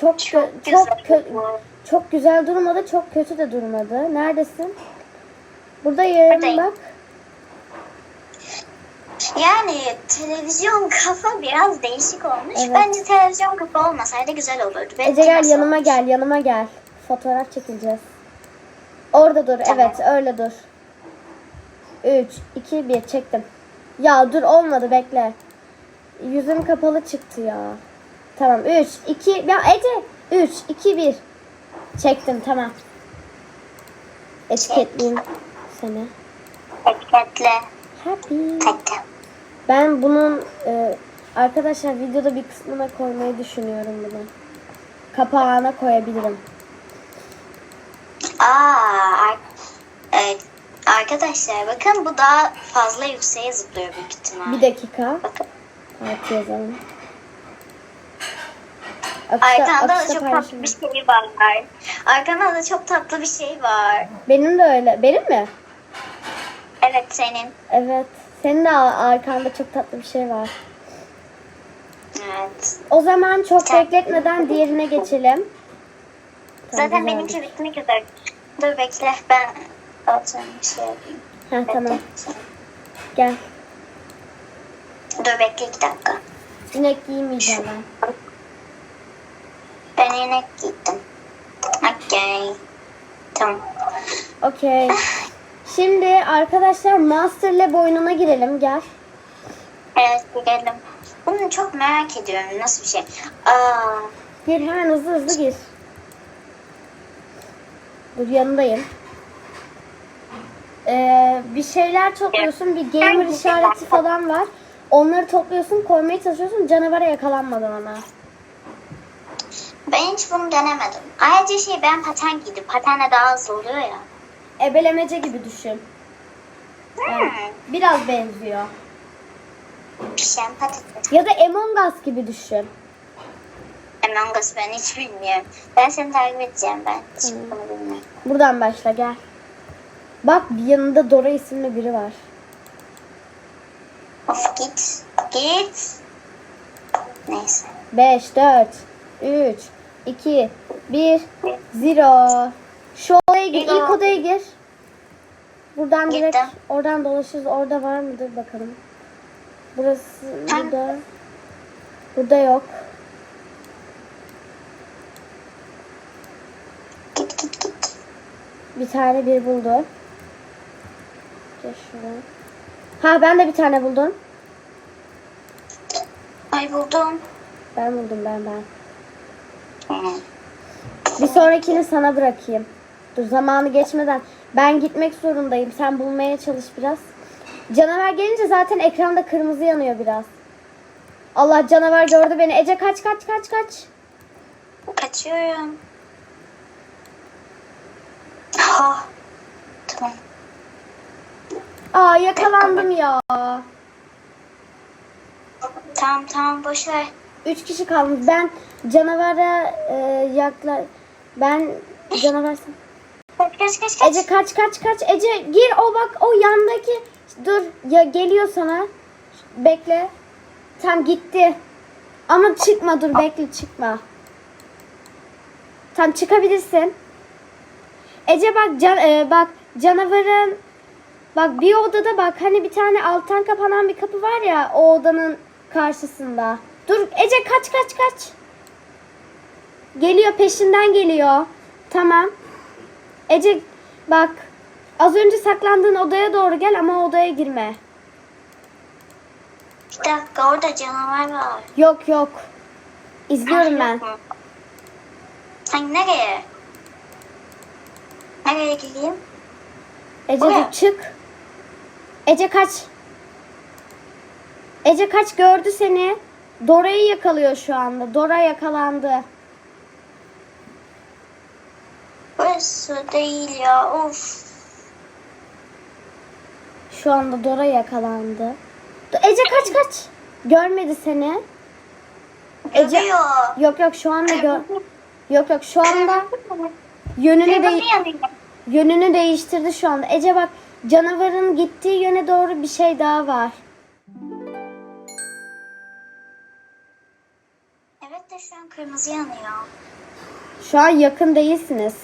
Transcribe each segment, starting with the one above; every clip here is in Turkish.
Çok Çok çok güzel. durmadı, çok kötü de durmadı. Neredesin? Buradayım Buradayım. bak. Yani televizyon kafa biraz değişik olmuş. Evet. Bence televizyon kafa olmasaydı güzel olurdu. Benimki Ece gel nasıl yanıma olmuş? gel, yanıma gel. Fotoğraf çekileceğiz. Orada dur, Tamam. evet öyle dur. 3, 2, 1 çektim. Ya dur olmadı bekle. Yüzüm kapalı çıktı ya. Tamam 3, 2, ya Ece 3, 2, 1. Çektim tamam. Etiketleyeyim seni. Etiketle. Happy. Tekte. Ben bunun e, arkadaşlar videoda bir kısmına koymayı düşünüyorum bunu. Kapağına koyabilirim. Aa, evet. Arkadaşlar bakın bu daha fazla yükseğe zıplıyor büyük ihtimal. Bir dakika. Bakın. Artı yazalım. Akışta, Arkanda da çok paylaşım. tatlı bir şey var. Arkanda da çok tatlı bir şey var. Benim de öyle. Benim mi? Evet senin. Evet. Senin de arkanda çok tatlı bir şey var. Evet. O zaman çok Sen- bekletmeden diğerine geçelim. Tamam, Zaten benimki bitmek üzere. Dur bekle ben altın bir şey yapayım. Ha, tamam. Gel. Dur bekle iki dakika. İnek giymeyeceğim ben. Ben inek gittim. Okey. Tamam. Okey. Şimdi arkadaşlar Master Lab oyununa girelim. Gel. Evet gidelim. Bunu çok merak ediyorum. Nasıl bir şey? Aa, Gir hemen hızlı hızlı gir. Dur yanındayım. Ee, bir şeyler topluyorsun. Bir gamer işareti falan var. Onları topluyorsun, koymaya çalışıyorsun canavara yakalanmadan ama. Ben hiç bunu denemedim. Ayrıca şey ben paten giydim. Patenle daha hızlı oluyor ya. Ebelemece gibi düşün. Hmm. biraz benziyor. Pişen patates. Ya da Among Us gibi düşün. Among Us ben hiç bilmiyorum. Ben seni takip edeceğim ben. Hiç bunu bilmiyorum. Buradan başla gel. Bak yanında Dora isimli biri var. Of git. Git. Neyse. 5, 4, 3, 2, 1, 0. Şu odaya gir. Zero. İlk odaya gir. Buradan direkt Girdim. oradan dolaşırız. Orada var mıdır bakalım. Burası burada. Burada yok. Git git git. Bir tane bir buldu. Gel şuradan. Ha ben de bir tane buldum. Ay buldum. Ben buldum ben ben. Bir sonrakini sana bırakayım. Dur zamanı geçmeden. Ben gitmek zorundayım. Sen bulmaya çalış biraz. Canavar gelince zaten ekranda kırmızı yanıyor biraz. Allah canavar gördü beni. Ece kaç kaç kaç kaç. Kaçıyorum. Ha. Tamam. Aa yakalandım ya. Tamam tamam boş ver. Üç kişi kalmış. Ben canavara e, yakla... Ben canavar... Kaç kaç kaç kaç. Ece kaç kaç kaç. Ece gir o bak o yandaki. Dur ya geliyor sana. Bekle. Tam gitti. Ama çıkma dur bekle çıkma. Tam çıkabilirsin. Ece bak can, e, bak canavarın bak bir odada bak hani bir tane alttan kapanan bir kapı var ya o odanın karşısında. Dur Ece kaç kaç kaç. Geliyor peşinden geliyor. Tamam. Ece bak az önce saklandığın odaya doğru gel ama odaya girme. Bir dakika orada canavar var. Yok yok. İzliyorum Ah, ben. yok? Hangi nereye? Nereye gideyim? Ece Buraya. çık. Ece kaç. Ece kaç gördü seni. Dora'yı yakalıyor şu anda. Dora yakalandı. Burası değil ya of. Şu anda Dora yakalandı. Ece kaç kaç. Görmedi seni. Ece Görüyor. yok yok şu anda gör. Yok yok şu anda yönünü de yönünü değiştirdi şu anda. Ece bak canavarın gittiği yöne doğru bir şey daha var. Kırmızı yanıyor. Şu an yakın değilsiniz.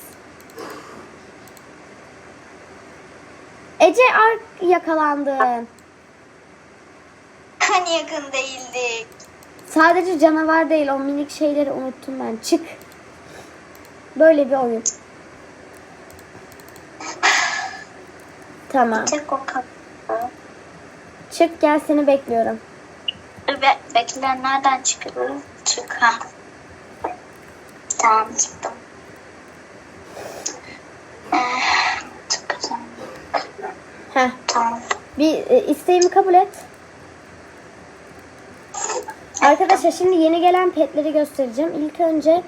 Ece Ark yakalandın. Hani yakın değildik. Sadece canavar değil o minik şeyleri unuttum ben. Çık. Böyle bir oyun. Tamam. Tek o kapı. Çık gel seni bekliyorum. Be, bekle nereden çıkıyor? Çık ha. Tamam çıktım. Ee. Heh. Tamam. Bir e, isteğimi kabul et. Arkadaşlar şimdi yeni gelen petleri göstereceğim. İlk önce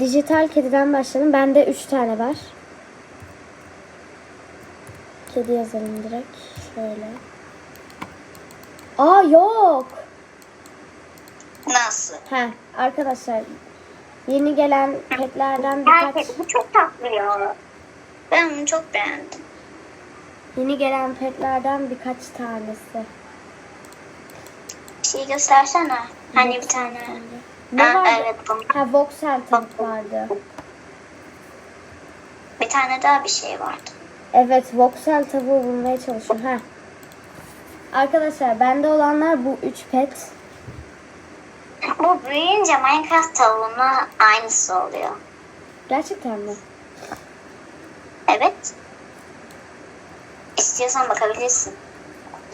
dijital kediden başlayalım. Bende 3 tane var. Kedi yazalım direkt. Şöyle. Aa yok. Nasıl? He arkadaşlar yeni gelen petlerden birkaç Erkek bu çok tatlı ya. Ben bunu çok beğendim. yeni gelen petlerden birkaç tanesi. Bir şey göstersene. Hani bir tane. Ne Ha, vardı? evet bunu. Ha Voxel tank vardı. Bir tane daha bir şey vardı. Evet, Voxel tavuğu bulmaya çalışıyorum. Ha. Arkadaşlar bende olanlar bu üç pet. Bu büyüyünce Minecraft tavuğuna aynısı oluyor. Gerçekten mi? Evet. İstiyorsan bakabilirsin.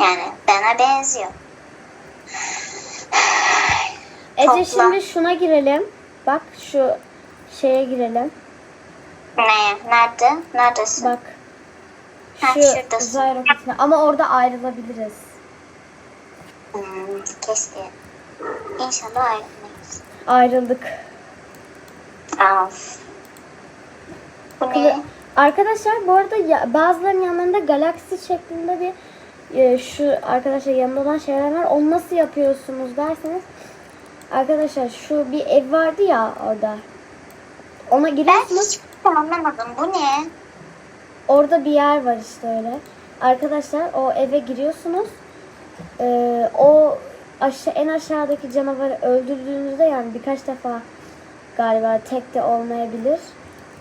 Yani bana benziyor. Ece Topla. şimdi şuna girelim. Bak şu şeye girelim. Neye? Nerede? Neredesin? Bak. Ha, Şu roketine. Ama orada ayrılabiliriz. Hmm, keşke. İnşallah ayrılmayız. Ayrıldık. Of. Bu ne? Arkadaşlar bu arada ya, bazılarının yanlarında galaksi şeklinde bir e, şu arkadaşlar yanında olan şeyler var. Onu nasıl yapıyorsunuz derseniz arkadaşlar şu bir ev vardı ya orada. Ona Ben giriyorsunuz. hiç anlamadım. Bu ne? Orada bir yer var işte öyle. Arkadaşlar o eve giriyorsunuz. Ee, o aşağı en aşağıdaki canavarı öldürdüğünüzde yani birkaç defa galiba tek de olmayabilir.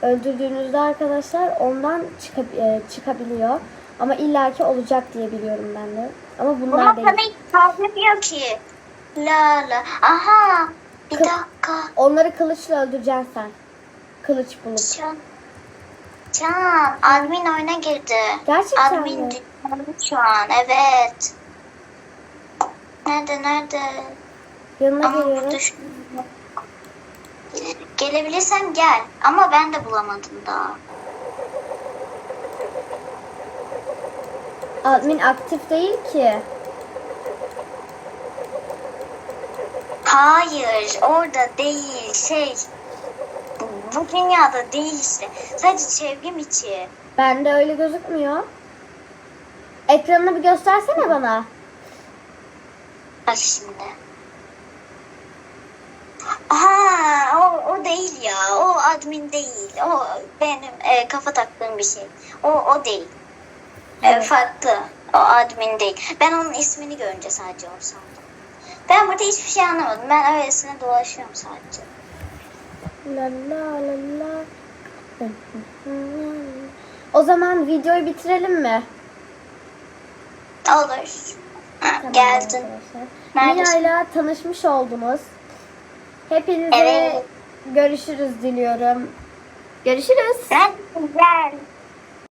Öldürdüğünüzde arkadaşlar ondan çıkab- e, çıkabiliyor. Ama illaki olacak diye biliyorum ben de. Ama bunlar Buna değil. bana etmiyor ki. La la. Aha. Bir Kı- dakika. Onları kılıçla öldüreceksin sen. Kılıç bulup. Can. Can. Admin oyuna girdi. Gerçekten Admin mi? şu an. Evet. Nerede nerede? Yanına Ama geliyorum. Gelebilirsem gel. Ama ben de bulamadım daha. Admin aktif değil ki. Hayır, orada değil. Şey, bu dünyada değil işte. Sadece çevrim içi. Bende öyle gözükmüyor. Ekranını bir göstersene bana. Bak şimdi. Aha, o, o değil ya. O admin değil. O benim e, kafa taktığım bir şey. O, o değil. E, farklı. O admin değil. Ben onun ismini görünce sadece onu sandım. Ben burada hiçbir şey anlamadım. Ben öylesine dolaşıyorum sadece. La la la la. O zaman videoyu bitirelim mi? Olur. Tamam geldin. arkadaşlar. Neredesin? Mina ile tanışmış oldunuz. Hepinize Evet. görüşürüz diliyorum. Görüşürüz. Ben güzel.